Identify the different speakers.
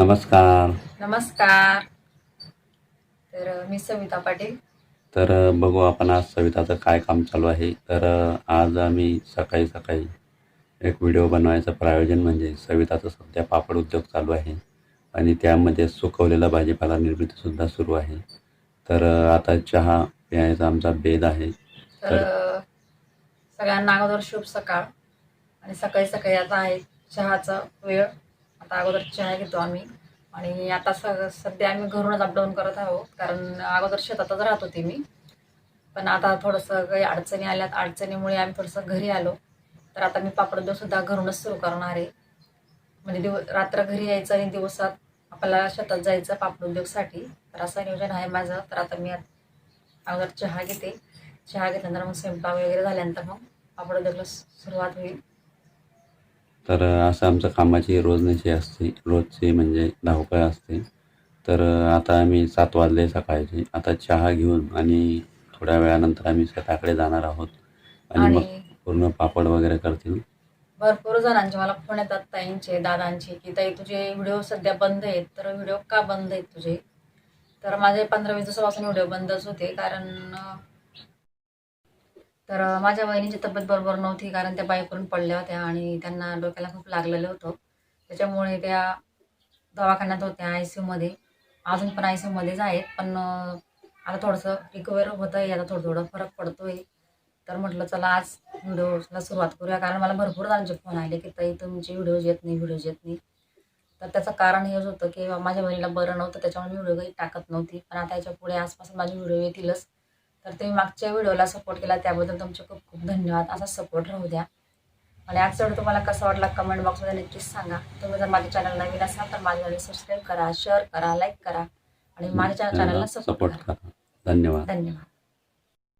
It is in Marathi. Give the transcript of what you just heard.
Speaker 1: नमस्कार.
Speaker 2: नमस्कार. तर मी सविता पाटील.
Speaker 1: तर बघू आपण आज सविताचं काय काम चालू आहे. तर आज आम्ही सकाळी सकाळी एक व्हिडिओ बनवायचं प्रायोजन म्हणजे सविताचं सध्या पापड उद्योग चालू आहे. आणि त्यामध्ये सुकवलेला भाजीपाला निर्मितीसुद्धा सुरू आहे. तर आता चहा पिण्याचा आमचा बेद आहे.
Speaker 2: तर सगळ्यांना अगोदर शुभ सकाळ. आणि सकाळी सकाळी आता आहे चहाचा वेळ. आता अगोदर चहा घेतो आम्ही. आणि आता स सध्या आम्ही घरूनच अपडाऊन करत आहोत. कारण अगोदर शेतातच राहत होते मी. पण आता थोडंसं काही अडचणी आल्यात. अडचणीमुळे आम्ही थोडंसं घरी आलो. तर आता मी पापड उद्योग घरूनच सुरू करणार आहे. म्हणजे दिव रात्र घरी यायचं आणि दिवसात आपल्याला शेतात जायचं पापड उद्योगसाठी. तर असं नियोजन आहे माझं. तर आता मी अगोदर चहा घेते. चहा घेतल्यानंतर मग स्वयंपाक वगैरे झाल्यानंतर मग पापड उद्योगला सुरुवात होईल.
Speaker 1: तर असं आमचं कामाची रोजनीची असते. रोजची म्हणजे धावपळ असते. तर आता आम्ही सात वाजले सकाळचे. आता चहा घेऊन आणि थोड्या वेळानंतर आम्ही शेताकडे जाणार आहोत. आणि मग
Speaker 2: आणि
Speaker 1: पूर्ण पापड वगैरे करतील.
Speaker 2: भरपूर जणांचे मला फोन येतात ताईंचे दादांचे की ताई तुझे व्हिडिओ सध्या बंद आहेत. तर व्हिडिओ का बंद आहेत तुझे? तर माझे पंधरा वीस दिवसापासून व्हिडिओ बंदच होते. कारण अं, तर माझ्या बहिणीची तब्येत बरोबर नव्हती कारण त्या बाईकवरून पडल्या होत्या आणि त्यांना डोक्याला खूप लागलेलं होतं. त्याच्यामुळे त्या दवाखान्यात होत्या आय सी यूमध्ये अजून पण आय सी यूमध्येच आहेत पण आता थोडंसं रिकवर होतं आहे आता थोडं थोडं फरक पडतोय. तर म्हटलं चला आज व्हिडिओला सुरुवात करूया. कारण मला भरपूर जणांचे फोन आले की ताई तुमचे व्हिडिओज येत नाही व्हिडिओज येत नाही. तर त्याचं कारण हेच होतं की माझ्या बहिणीला बरं नव्हतं. त्याच्यामुळे मी व्हिडिओ काही टाकत नव्हती. पण आता याच्यापुढे आसपास माझे व्हिडिओ येतीलच. तर तुम्ही मागच्या व्हिडिओला सपोर्ट केला त्याबद्दल तुमचे खूप खूप धन्यवाद. असा सपोर्ट राहू द्या. आणि आजचा व्हिडिओ तुम्हाला कसा वाटला कमेंट बॉक्समध्ये नक्कीच सांगा. तुम्ही जर माझ्या चॅनल नवीन असाल तर माझ्या सबस्क्राईब करा शेअर करा लाईक करा आणि माझ्या चॅनलला सपोर्ट
Speaker 1: करा. धन्यवाद.
Speaker 2: धन्यवाद.